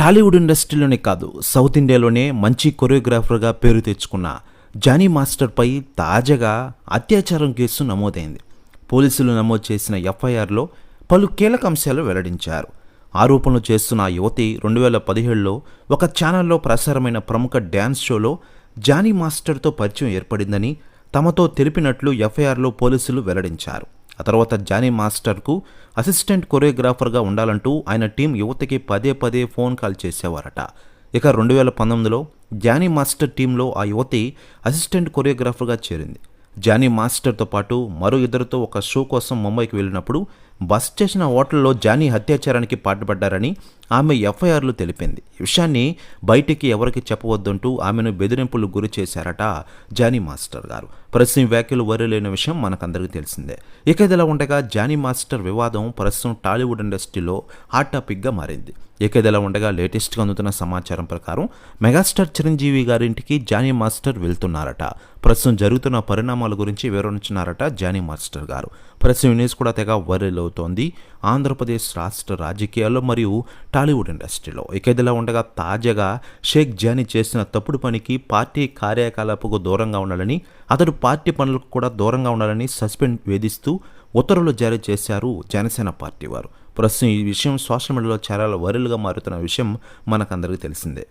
టాలీవుడ్ ఇండస్ట్రీలోనే కాదు సౌత్ ఇండియాలోనే మంచి కొరియోగ్రాఫర్గా పేరు తెచ్చుకున్న జానీ మాస్టర్పై తాజాగా అత్యాచారం కేసు నమోదైంది. పోలీసులు నమోదు చేసిన ఎఫ్ఐఆర్లో పలు కీలక అంశాలు వెల్లడించారు. ఆరోపణలు చేస్తున్న యువతి రెండు వేల పదిహేడులో ఒక ఛానల్లో ప్రసారమైన ప్రముఖ డ్యాన్స్ షోలో జానీ మాస్టర్తో పరిచయం ఏర్పడిందని తమతో తెలిపినట్లు ఎఫ్ఐఆర్లో పోలీసులు వెల్లడించారు. ఆ తర్వాత జానీ మాస్టర్కు అసిస్టెంట్ కొరియోగ్రాఫర్గా ఉండాలంటూ ఆయన టీం యువతకి పదే పదే ఫోన్ కాల్ చేసేవారట. ఇక రెండు వేల పంతొమ్మిదిలో జానీ మాస్టర్ టీంలో ఆ యువతి అసిస్టెంట్ కొరియోగ్రాఫర్గా చేరింది. జానీ మాస్టర్తో పాటు మరో ఇద్దరితో ఒక షో కోసం ముంబైకి వెళ్ళినప్పుడు బస్ చేసిన హోటల్లో జానీ అత్యాచారానికి పాటుపడ్డారని ఆమె ఎఫ్ఐఆర్లు తెలిపింది. ఈ విషయాన్ని బయటికి ఎవరికి చెప్పవద్దంటూ ఆమెను బెదిరింపులు గురి చేశారట జానీ మాస్టర్ గారు. ప్రస్తుతం వ్యాఖ్యలు వరలేని విషయం మనకందరికీ తెలిసిందే. ఇక ఇదిలా ఉండగా జానీ మాస్టర్ వివాదం ప్రస్తుతం టాలీవుడ్ ఇండస్ట్రీలో హాట్ టాపిక్గా మారింది. ఇక ఇదిలా ఉండగా లేటెస్ట్గా అందుతున్న సమాచారం ప్రకారం మెగాస్టార్ చిరంజీవి గారింటికి జానీ మాస్టర్ వెళ్తున్నారట. ప్రస్తుతం జరుగుతున్న పరిణామాల గురించి వివరించినారట జానీ మాస్టర్ గారు. ప్రస్తుతం న్యూస్ కూడా తెగ వరలో అవుతోంది. ఆంధ్రప్రదేశ్ రాష్ట్ర రాజకీయాల్లో మరియు టాలీవుడ్ ఇండస్ట్రీలో. ఇక ఇదిలా ఉండగా తాజాగా షేక్ జానీ చేసిన తప్పుడు పనికి పార్టీ కార్యకలాపకు దూరంగా ఉండాలని అతడు పార్టీ పనులకు కూడా దూరంగా ఉండాలని సస్పెండ్ వేధిస్తూ ఉత్తర్వులు జారీ చేశారు జనసేన పార్టీ వారు. ప్రస్తుతం ఈ విషయం సోషల్ మీడియాలో చాలా వైరల్గా మారుతున్న విషయం మనకందరికీ తెలిసిందే.